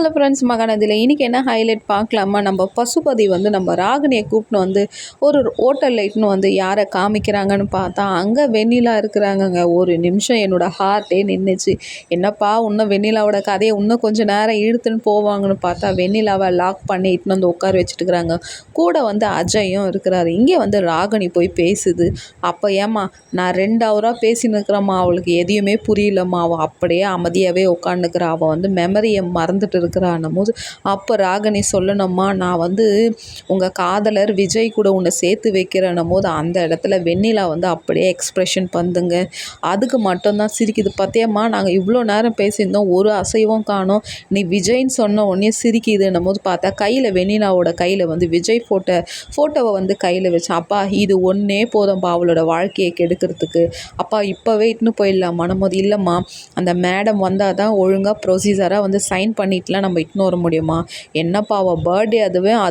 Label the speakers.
Speaker 1: Hello friends மகாநதியில் இன்றைக்கி என்ன highlight பார்க்கலாமா? நம்ம பசுபதி வந்து நம்ம ராகினியை கூப்பிட்டு வந்து ஒரு ஓட்டல் லைட்னு வந்து யாரை காமிக்கிறாங்கன்னு பார்த்தா அங்கே வெண்ணிலா இருக்கிறாங்கங்க. ஒரு நிமிஷம் என்னோடய ஹார்ட்டே நின்றுச்சு என்னப்பா இன்னும் வெண்ணிலாவோட கதையை இன்னும் கொஞ்சம் நேரம் இழுத்துன்னு போவாங்கன்னு பார்த்தா வெண்ணிலாவை லாக் பண்ணி இட்டுன்னு வந்து உட்கார வச்சுட்டுக்கிறாங்க கூட வந்து அஜயும் இருக்கிறாரு. இங்கே வந்து ராகினி போய் பேசுது. அப்போ ஏம்மா நான் ரெண்டு ஹவராக பேசின்னு இருக்கிறேம்மா. அவளுக்கு எதையுமே புரியலம்மா. அவள் அப்படியே அமைதியாகவே உட்காந்துக்கிறா அவள் வந்து மெமரியை மறந்துட்டு இருக்கிறான்னும் போது அப்போ ராகினி சொல்லணும்மா நான் வந்து உங்கள் காதலர் விஜய் கூட உன்னை சேர்த்து வைக்கிறேன்னும் போது அந்த இடத்துல வெண்ணிலா வந்து அப்படியே எக்ஸ்ப்ரெஷன் பண்ணுங்க அதுக்கு மட்டும்தான் சிரிக்குது. பார்த்தியம்மா நாங்கள் இவ்வளோ நேரம் பேசியிருந்தோம் ஒரு அசைவும் காணோம். நீ விஜய்ன்னு சொன்ன உடனே சிரிக்குதுன்னும் போது பார்த்தா கையில் வெண்ணிலாவோட கையில் வந்து விஜய் ஃபோட்டோ ஃபோட்டோவை வந்து கையில் வச்சு அப்பா இது ஒன்றே போதும்ப்பா அவளோட வாழ்க்கையை கெடுக்கிறதுக்கு. அப்பா இப்போவே இட்டுன்னு போயிடலாம் போது இல்லைம்மா அந்த மேடம் வந்தால் தான் ஒழுங்காக ப்ரொசீஜராக வந்து சைன் பண்ணிட்டுலாம் நம்ம இக்னோர் வர முடியுமா? என்னப்பா அவள் பர்த்டே அதுவே அது